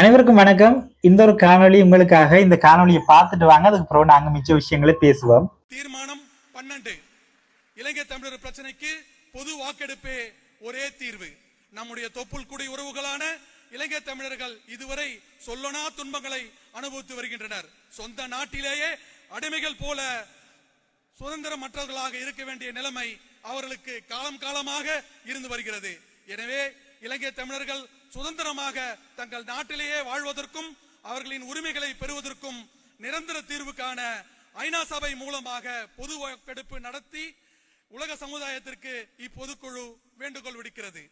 அனைவருக்கும் வணக்கம். இந்த ஒரு காணொளி உங்களுக்காக இந்த காணொளியை பார்த்துட்டு வாங்க. அதுக்கு பிறகு நாங்க மிச்ச விஷயங்களை பேசுவோம். தீர்மானம் பன்னெண்டு. இலங்கை தமிழர் பிரச்சனைக்கு பொது வாக்கெடுப்பே ஒரே தீர்வு. நம்முடைய தொப்புள் குடி உறவுகளான இலங்கை தமிழர்கள் இதுவரை சொல்லனா துன்பங்களை அனுபவித்து வருகின்றனர். சொந்த நாட்டிலேயே அடிமைகள் போல சுதந்திரமற்றவர்களாக இருக்க வேண்டிய நிலைமை அவர்களுக்கு காலம் காலமாக இருந்து வருகிறது. எனவே இலங்கை தமிழர்கள் சுதந்திரமாக தங்கள் நாட்டிலேயே வாழ்வதற்கும் அவர்களின் உரிமைகளை பெறுவதற்கும் நிரந்தர தீர்வு காண ஐநா சபை மூலமாக பொது வாக்கெடுப்பு நடத்தி உலக சமுதாயத்திற்கு இப்பொதுக்குழு வேண்டுகோள் விடுக்கிறது.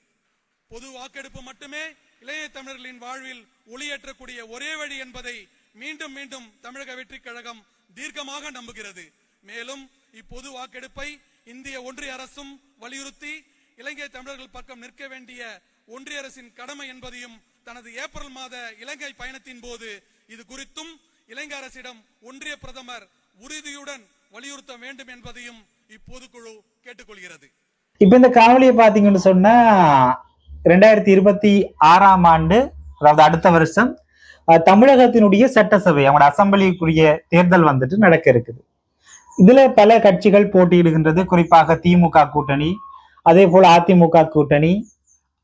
பொது வாக்கெடுப்பு மட்டுமே இளைய தமிழர்களின் வாழ்வில் ஒளியேற்றக்கூடிய ஒரே வழி என்பதை மீண்டும் மீண்டும் தமிழக வெற்றி கழகம் தீர்க்கமாக நம்புகிறது. மேலும் இப்பொது வாக்கெடுப்பை இந்திய ஒன்றிய அரசும் வலியுறுத்தி இலங்கை தமிழர்கள் பக்கம் நிற்க வேண்டிய ஒன்றிய அரசின் கடமை என்பதையும் தனது ஏப்ரல் மாத இலங்கை பயணத்தின் போது இது குறித்தும் இலங்கை அரசிடம் ஒன்றிய பிரதமர் உறுதியுடன் வலியுறுத்த வேண்டும் என்பதையும் இப்பொதுக்குழு கேட்டுக்கொள்கிறது. இப்ப இந்த காவலியை பாத்தீங்கன்னு சொன்னா ரெண்டாயிரத்தி இருபத்தி ஆறாம் ஆண்டு அதாவது அடுத்த வருஷம் அஹ், தமிழகத்தினுடைய சட்டசபை அவங்களோட அசம்பிளிக்குரிய தேர்தல் வந்துட்டு நடக்க இருக்குது. இதுல பல கட்சிகள் போட்டியிடுகின்றது. குறிப்பாக திமுக கூட்டணி அதே போல அதிமுக கூட்டணி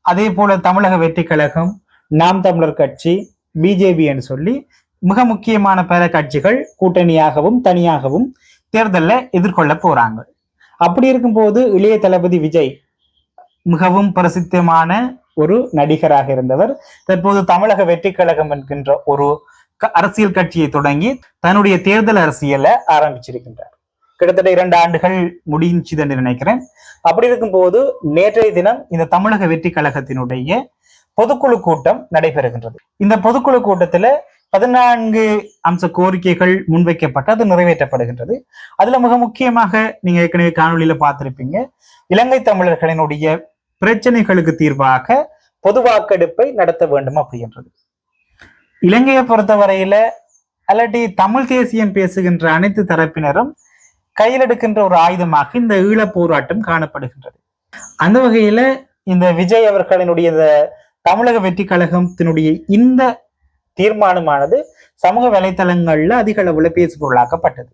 அதே போல தமிழக வெற்றி கழகம் நாம் தமிழர் கட்சி பிஜேபி என்று சொல்லி மிக முக்கியமான பல கட்சிகள் கூட்டணியாகவும் தனியாகவும் தேர்தலில் எதிர்கொள்ள போறாங்க. அப்படி இருக்கும்போது இளைய தளபதி விஜய் மிகவும் பிரசித்தமான ஒரு நடிகராக இருந்தவர். தற்போது தமிழக வெற்றி கழகம் என்கின்ற ஒரு க- அரசியல் கட்சியை தொடங்கி தன்னுடைய தேர்தல் அரசியலை ஆரம்பிச்சிருக்கின்றார். கிட்டத்தட்ட இரண்டு ஆண்டுகள் முடிஞ்சுது என்று நினைக்கிறேன். அப்படி இருக்கும்போது நேற்றைய தினம் இந்த தமிழக வெற்றி கழகத்தினுடைய பொதுக்குழு கூட்டம் நடைபெறுகின்றது. இந்த பொதுக்குழு கூட்டத்துல பதினான்கு அம்ச கோரிக்கைகள் முன்வைக்கப்பட்டு அது நிறைவேற்றப்படுகின்றது. அதுல மிக முக்கியமாக நீங்க ஏற்கனவே காணொளியில பார்த்திருப்பீங்க. இலங்கை தமிழர்களினுடைய பிரச்சனைகளுக்கு தீர்வாக பொது வாக்கெடுப்பை நடத்த வேண்டும் அப்படின்றது. இலங்கையை பொறுத்தவரையில அல்லாட்டி தமிழ் தேசியம் பேசுகின்ற அனைத்து தரப்பினரும் கையில் எடுக்கின்ற ஒரு ஆயுதமாக இந்த ஈழப் போராட்டம் காணப்படுகின்றது. அந்த வகையில இந்த விஜய் அவர்களினுடைய இந்த தமிழக வெற்றி கழகத்தினுடைய இந்த தீர்மானமானது சமூக வலைத்தளங்கள்ல அதிக அளவுல பேசு பொருளாக்கப்பட்டது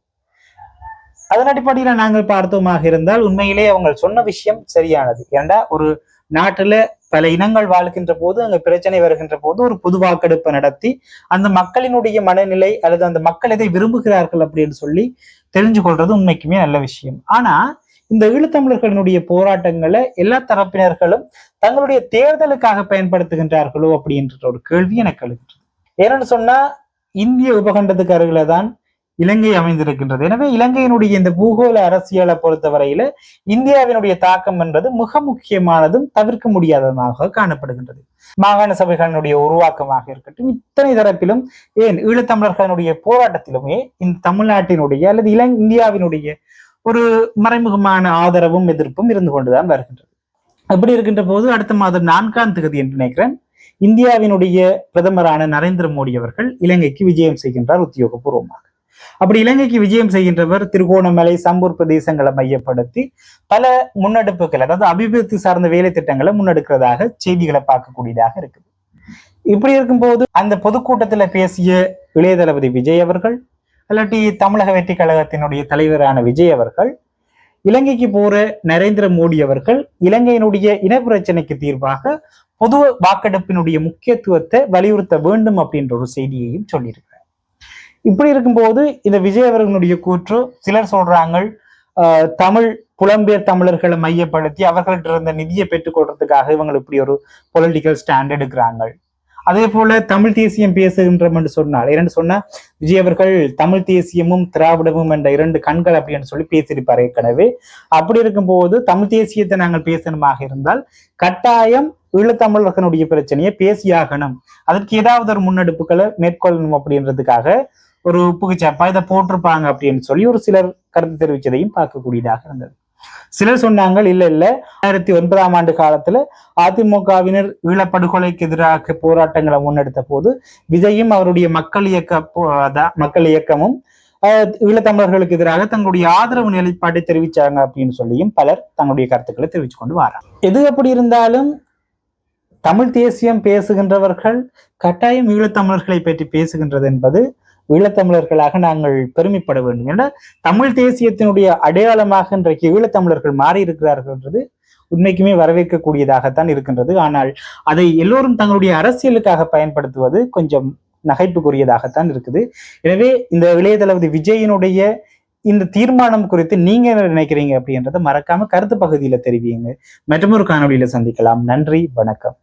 அதன் அடிப்படையில நாங்கள் பார்த்தோமாக இருந்தால் உண்மையிலே அவங்க சொன்ன விஷயம் சரியானது. ஏண்டா? ஒரு நாட்டுல பல இனங்கள் வாழ்கின்ற போது அங்க பிரச்சனை வருகின்ற போது ஒரு பொது வாக்கெடுப்பை நடத்தி அந்த மக்களினுடைய மனநிலை அல்லது அந்த மக்கள் எதை விரும்புகிறார்கள் அப்படின்னு சொல்லி தெரிஞ்சு கொள்றது உண்மைக்குமே நல்ல விஷயம். ஆனா இந்த ஈழத்தமிழர்களினுடைய போராட்டங்களை எல்லா தரப்பினர்களும் தங்களுடைய தேர்தலுக்காக பயன்படுத்துகின்றார்களோ அப்படின்ற ஒரு கேள்வி எனக்கு எழுகின்றது. ஏன்னு சொன்னா இந்திய உபகண்டத்துக்கு அருகில தான் இலங்கை அமைந்திருக்கின்றது. எனவே இலங்கையினுடைய இந்த பூகோள அரசியலை பொறுத்தவரையில இந்தியாவினுடைய தாக்கம் என்பது மிக முக்கியமானதும் தவிர்க்க முடியாததாக காணப்படுகின்றது. மாகாண சபைகளினுடைய உருவாக்கமாக இருக்கட்டும் இத்தனை தரப்பிலும் ஏன் ஈழத்தமிழர்களுடைய போராட்டத்திலுமே இந்த தமிழ்நாட்டினுடைய அல்லது இலங் இந்தியாவினுடைய ஒரு மறைமுகமான ஆதரவும் எதிர்ப்பும் இருந்து கொண்டுதான் வருகின்றது. அப்படி இருக்கின்ற போது அடுத்த மாதம் நான்காம் தேதி என்று நினைக்கிறேன் இந்தியாவினுடைய பிரதமரான நரேந்திர மோடி அவர்கள் இலங்கைக்கு விஜயம் செய்கின்றார் உத்தியோகபூர்வமாக. அப்படி இலங்கைக்கு விஜயம் செய்கின்றவர் திருகோணமலை சம்பூர் பிரதேசங்களை மையப்படுத்தி பல முன்னெடுப்புகள் அதாவது அபிவிருத்தி சார்ந்த வேலை திட்டங்களை முன்னெடுக்கிறதாக செய்திகளை பார்க்கக்கூடியதாக இருக்குது. இப்படி இருக்கும்போது அந்த பொதுக்கூட்டத்துல பேசிய இளைய தளபதி விஜய் அவர்கள் இல்லாட்டி தமிழக வெற்றி கழகத்தினுடைய தலைவரான விஜய் அவர்கள் இலங்கைக்கு போற நரேந்திர மோடி அவர்கள் இலங்கையினுடைய இனப்பிரச்சனைக்கு தீர்வாக பொது வாக்கெடுப்பினுடைய முக்கியத்துவத்தை வலியுறுத்த வேண்டும் அப்படின்ற ஒரு செய்தியையும் சொல்லியிருக்கு இப்படி இருக்கும்போது இந்த விஜய் அவர்களுடைய கூற்று சிலர் சொல்றாங்க தமிழ் புலம்பெயர் தமிழர்களை மையப்படுத்தி அவர்கள்ட்ட இருந்த நிதியை பெற்றுக்கொள்றதுக்காக இவங்க இப்படி ஒரு பொலிட்டிக்கல் ஸ்டாண்ட் எடுக்கிறாங்க அதே போல தமிழ் தேசியம் பேசுகின்றோம் என்று சொன்னால் இரண்டு சொன்னா விஜய் அவர்கள் தமிழ் தேசியமும் திராவிடமும் என்ற இரண்டு கண்கள் அப்படின்னு சொல்லி பேசியிருப்பார் ஏற்கனவே. அப்படி இருக்கும்போது தமிழ் தேசியத்தை நாங்கள் பேசணுமாக இருந்தால் கட்டாயம் ஈழத்தமிழர்களுடைய பிரச்சனையை பேசியாகணும். அதற்கு ஏதாவது ஒரு முன்னெடுப்புகளை மேற்கொள்ளணும் அப்படின்றதுக்காக ஒரு புகுச்சப்பா இதை போட்டிருப்பாங்க அப்படின்னு சொல்லி ஒரு சிலர் கருத்து தெரிவித்ததையும் பார்க்கக்கூடியதாக இருந்தது. சிலர் சொன்னாங்க இல்ல இல்ல ஆயிரத்தி ஒன்பதாம் ஆண்டு காலத்துல அதிமுகவினர் ஈழப்படுகொலைக்கு எதிராக போராட்டங்களை முன்னெடுத்த போது விஜயும் அவருடைய மக்கள் இயக்க மக்கள் இயக்கமும் ஆஹ், ஈழத்தமிழர்களுக்கு எதிராக தங்களுடைய ஆதரவு நிலைப்பாட்டை தெரிவிச்சாங்க அப்படின்னு சொல்லியும் பலர் தங்களுடைய கருத்துக்களை தெரிவிச்சு கொண்டு வராங்க. எது எப்படி இருந்தாலும் தமிழ் தேசியம் பேசுகின்றவர்கள் கட்டாயம் ஈழத்தமிழர்களை பற்றி பேசுகின்றது என்பது ஈழத்தமிழர்களாக நாங்கள் பெருமைப்பட வேண்டும் ஏன்னா தமிழ் தேசியத்தினுடைய அடையாளமாக இன்றைக்கு ஈழத்தமிழர்கள் மாறி இருக்கிறார்கள் என்றது உண்மைக்குமே வரவேற்கக்கூடியதாகத்தான் இருக்கின்றது. ஆனால் அதை எல்லோரும் தங்களுடைய அரசியலுக்காக பயன்படுத்துவது கொஞ்சம் நகைப்புக்குரியதாகத்தான் இருக்குது. எனவே இந்த இளைய தளபதி விஜயினுடைய இந்த தீர்மானம் குறித்து நீங்க என்ன நினைக்கிறீங்க அப்படின்றத மறக்காம கருத்து பகுதியில தெரிவியுங்க. மற்றொரு காணொலியில சந்திக்கலாம். நன்றி வணக்கம்.